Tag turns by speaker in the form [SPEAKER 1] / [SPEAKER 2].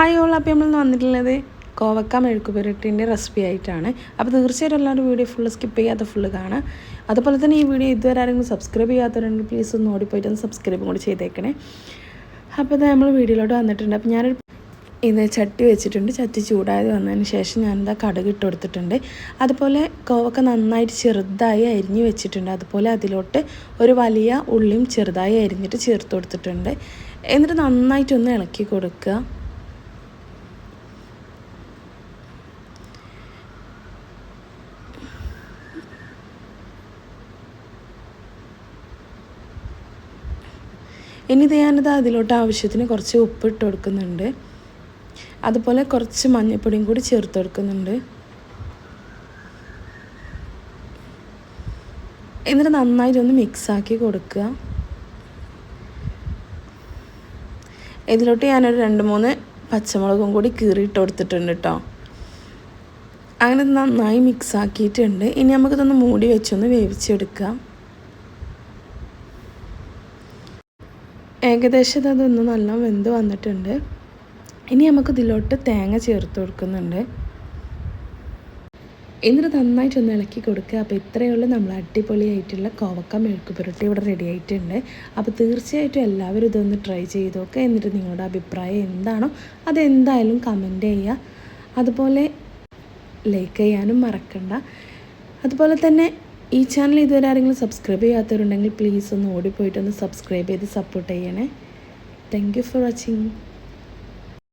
[SPEAKER 1] Hi all അപ്പം നമ്മൾ വന്നിട്ടുള്ളത് കോവക്ക മെഴുക്ക് പുരട്ടിന്റെ റെസിപ്പി ആയിട്ടാണ്. അപ്പോൾ തീർച്ചയായിട്ടും എല്ലാവരും വീഡിയോ ഫുള്ള് സ്കിപ്പ് ചെയ്യാത്ത ഫുള്ള് കാണാം അതുപോലെ തന്നെ ഈ വീഡിയോ ഇതുവരെ ആരെങ്കിലും സബ്സ്ക്രൈബ് ചെയ്യാത്തവരുണ്ടെങ്കിൽ പ്ലീസ് ഒന്ന് ഓടിപ്പോയിട്ട് ഒന്ന് സബ്സ്ക്രൈബും കൂടി ചെയ്തേക്കണേ. അപ്പോൾ ഇത് നമ്മൾ വീഡിയോയിലോട്ട് വന്നിട്ടുണ്ട്. അപ്പോൾ ഞാനൊരു ഇത് ചട്ടി വെച്ചിട്ടുണ്ട്. ചട്ടി ചൂടായത് വന്നതിന് ശേഷം ഞാനിതാ കടുക് ഇട്ട് കൊടുത്തിട്ടുണ്ട്. അതുപോലെ കോവക്ക നന്നായിട്ട് ചെറുതായി അരിഞ്ഞ് വെച്ചിട്ടുണ്ട്. അതുപോലെ അതിലോട്ട് ഒരു വലിയ ഉള്ളിയും ചെറുതായി അരിഞ്ഞിട്ട് ചേർത്ത് കൊടുത്തിട്ടുണ്ട്. എന്നിട്ട് നന്നായിട്ടൊന്ന് ഇളക്കി കൊടുക്കുക. ഇനി ഇത് ഞാനത് അതിലോട്ട് ആവശ്യത്തിന് കുറച്ച് ഉപ്പ് ഇട്ട് കൊടുക്കുന്നുണ്ട്. അതുപോലെ കുറച്ച് മഞ്ഞൾപ്പൊടിയും കൂടി ചേർത്ത് കൊടുക്കുന്നുണ്ട്. എന്നിട്ട് നന്നായിട്ടൊന്ന് മിക്സാക്കി കൊടുക്കുക. ഇതിലോട്ട് ഞാനൊരു രണ്ട് മൂന്ന് പച്ചമുളകും കൂടി കീറിയിട്ട് കൊടുത്തിട്ടുണ്ട് കേട്ടോ അങ്ങനെ നന്നായി മിക്സ് ആക്കിയിട്ടുണ്ട്. ഇനി നമുക്കിതൊന്ന് മൂടി വെച്ചൊന്ന് വേവിച്ചെടുക്കാം. ഏകദേശം അതൊന്ന് നല്ല വെന്ത് വന്നിട്ടുണ്ട്. ഇനി നമുക്ക് ഇതിലോട്ട് തേങ്ങ ചേർത്ത് കൊടുക്കുന്നുണ്ട്. എന്നിട്ട് നന്നായിട്ടൊന്ന് ഇളക്കി കൊടുക്കുക. അപ്പോൾ ഇത്രയേ ഉള്ളൂ. നമ്മൾ അടിപൊളിയായിട്ടുള്ള കോവക്ക മെഴുക്ക് പുരട്ടി ഇവിടെ റെഡി ആയിട്ടുണ്ട്. അപ്പോൾ തീർച്ചയായിട്ടും എല്ലാവരും ഇതൊന്ന് ട്രൈ ചെയ്ത് നോക്കുക. എന്നിട്ട് നിങ്ങളുടെ അഭിപ്രായം എന്താണോ അതെന്തായാലും കമന്റ് ചെയ്യുക. അതുപോലെ ലൈക്ക് ചെയ്യാനും മറക്കണ്ട. അതുപോലെ തന്നെ ഈ ചാനൽ ഇതുവരെ ആരെങ്കിലും സബ്സ്ക്രൈബ് ചെയ്യാത്തവരുണ്ടെങ്കിൽ പ്ലീസ് ഒന്ന് ഓടിപ്പോയിട്ടൊന്ന് സബ്സ്ക്രൈബ് ചെയ്ത് സപ്പോർട്ട് ചെയ്യണേ. Thank you for watching